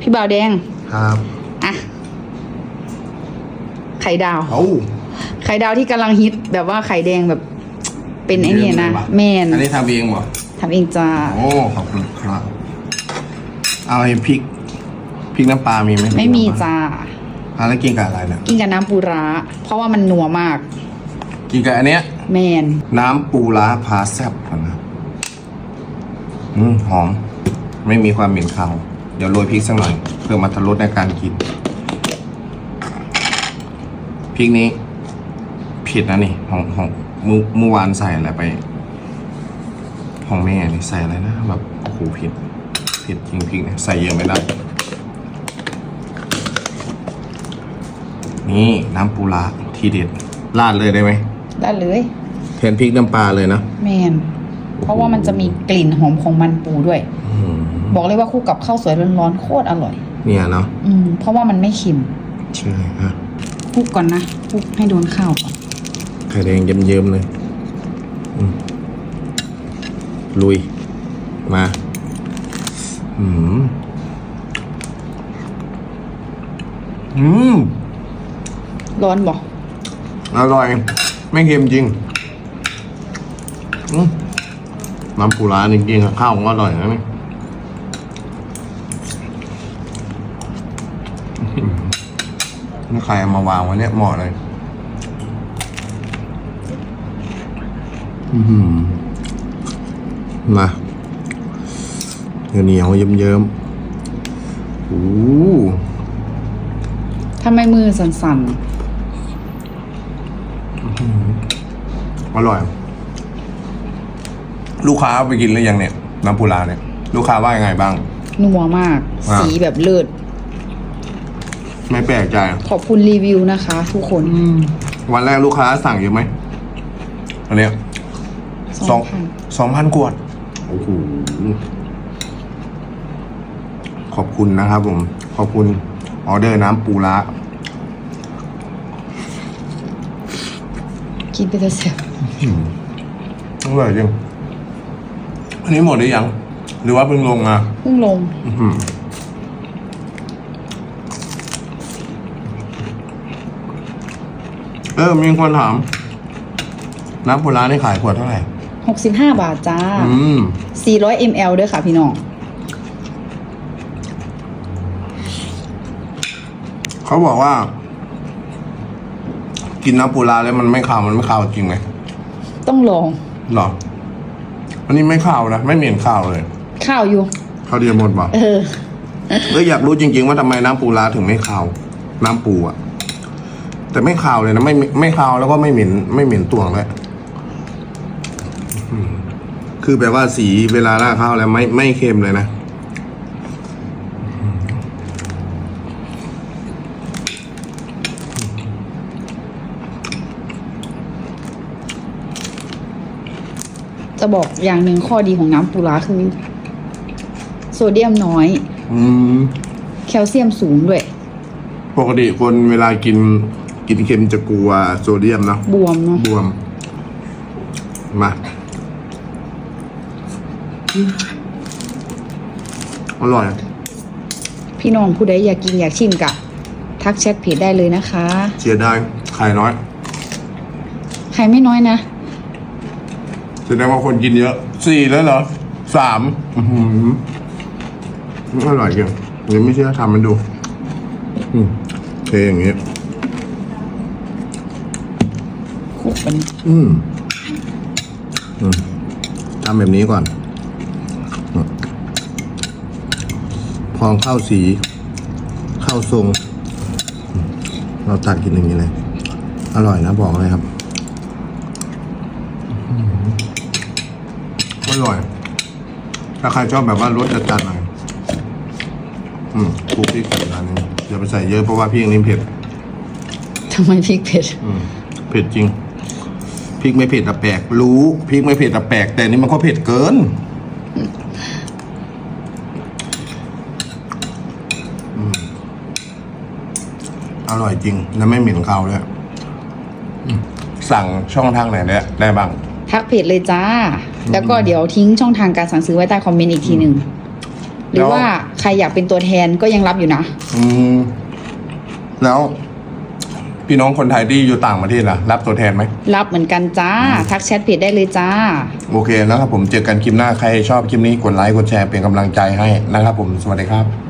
พี่บ่าวแดง ครับอะ ไข่ดาว เอ้าไข่ดาวที่กำลังฮิตแบบว่าไข่แดงแบบ เป็นไอ้นี่นะแมนอันนี้ทำเองเหรอทำเองจ้าโอ้ขอบคุณครับ เอาไอ้พริกพริกน้ำปลามีไหมไม่มีจ้าอะแล้วกินกับอะไรเนี่ยกินกับน้ำปูร้า เพราะว่ามันนัวมาก กินกับอันเนี้ยแมนน้ำปูร้าพาแซ่บก่อนนะอืมหอม ไม่มีความเหม็นคาว เดี๋ยวโรยพริกสักหน่อย เพื่อมาทรสในการกินพริกนี้ ผิดนะนี่ของของเมื่อเมื่อวานใส่อะไรไป ของแม่นี่ใส่อะไรนะแบบโอ้โหผิดผิดจริงพริกเนี่ยใส่เยอะไม่ได้ นี่น้ำปูร้าทีเด็ดราดเลยได้ไหมได้เลยแทนพริกน้ำปลาเลยนะแมนเพราะว่ามันจะมีกลิ่นหอมของมันปูด้วยอืม บอกเลยว่าคู่กับข้าวสวยร้อนๆโคตรอร่อย เนี่ยเนาะอืมเพราะว่ามันไม่เค็มใช่ฮะคลุกก่อนนะคลุกให้โดนข้าวก่อนไข่แดงเยิ้มๆเลยอืมลุย มาอืมอืมร้อนบอกอร่อย ไม่เค็มจริงอืมน้ำปูร้าจริงๆอะข้าวก็อร่อยนะนี่อืม นี่ใครเอามาวางไว้เนี่ยเหมาะเลยอืมมาเหนียวๆเยิ้มๆโอ้ทำไมมือสั่นอร่อย ลูกค้าเอาไปกินหรือยังเนี่ย น้ำปูร้าเนี่ย ลูกค้าว่ายังไงบ้างๆนัวมากอ่าสีแบบเลิศ ไม่แปลกใจ ขอบคุณรีวิวนะคะ ทุกคนวันแรกลูกค้าสั่งเยอะไหมอันเนี้ยสองพันสองพันขวดโอ้โหขอบคุณนะครับผม ขอบคุณออเดอร์น้ำปูร้ากินไปจะเสียอร่อยจริงอันนี้หมดหรือยัง หรือว่าเพิ่งลงอะเพิ่งลง อื้อหือ เออ มีคนถาม น้ำปูร้านี่ขายขวดเท่าไหร่65บาทจ้าอืม400 ml ด้วยค่ะพี่น้อง เขาบอกว่า กินน้ำปูร้าแล้วมันไม่ขาวมันไม่ขาวจริงไหมต้องลอง หรอ อันนี้ไม่ขาวนะ ไม่เหม็นขาวเลยข้าวอยู่เขาวเดียวหมดบอกเออ เอออยากรู้จริง ๆ ว่าทำไมน้ำปูร้าถึงไม่ขาว น้ำปูอะ แต่ไม่ขาวเลยนะไม่ไม่ขาวแล้วก็ไม่เหม็นไม่เหม็นตวงเลยอืมคือแบบว่าสีเวลาราดข้าวแล้วไม่ไม่เค็มเลยนะจะบอกอย่างหนึ่งข้อดีของน้ำปูร้าคือ โซเดียมน้อย อืม แคลเซียมสูงด้วย ปกติคนเวลากิน กินเค็มจะกลัวโซเดียมเนาะบวมเนาะบวม มาอร่อย พี่น้องผู้ใดอยากกินอยากชิมกะ ทักแชทเพจได้เลยนะคะเสียดายไข่น้อยใครไม่น้อยนะแสดงว่าคนกินเยอะสี่แล้วเหรอสามอื้อหืออร่อยจริงยังไม่เชื่อทำมันดู อืมเทอย่างงี้คลุก เป็นอืมอืมทำแบบนี้ก่อนอืมพองเข้าสี เข้าทรงอืมเราตัดกินอย่างนี้เลย อร่อยนะบอกเลยครับอืมอร่อย ถ้าใครชอบแบบว่ารสจัดๆหน่อยอืมคลุกพริกใส่ร้านนี้อย่าไปใส่เยอะเพราะว่าพี่ยังนี่เผ็ดทำไมพริกเผ็ด อืมเผ็ดจริง พริกไม่เผ็ดอะแปลกรู้พริกไม่เผ็ดอะแปลกแต่นี่มันก็เผ็ดเกินอืมอร่อยจริง แล้วไม่เหม็นคาวด้วยอืมสั่งช่องทางไหนได้ได้บ้าง ทักเพจเลยจ้า แล้วก็เดี๋ยวทิ้งช่องทางการสั่งซื้อไว้ใต้คอมเมนต์อีกทีหนึ่ง หรือว่าใครอยากเป็นตัวแทนก็ยังรับอยู่นะ อืม แล้ว พี่น้องคนไทยที่อยู่ต่างประเทศล่ะ รับตัวแทนไหม รับเหมือนกันจ้า ทักแชทเพจได้เลยจ้า โอเคนะครับผมเจอกันคลิปหน้าใครชอบคลิปนี้กดไลค์กดแชร์เป็นกำลังใจให้นะครับผมสวัสดีครับ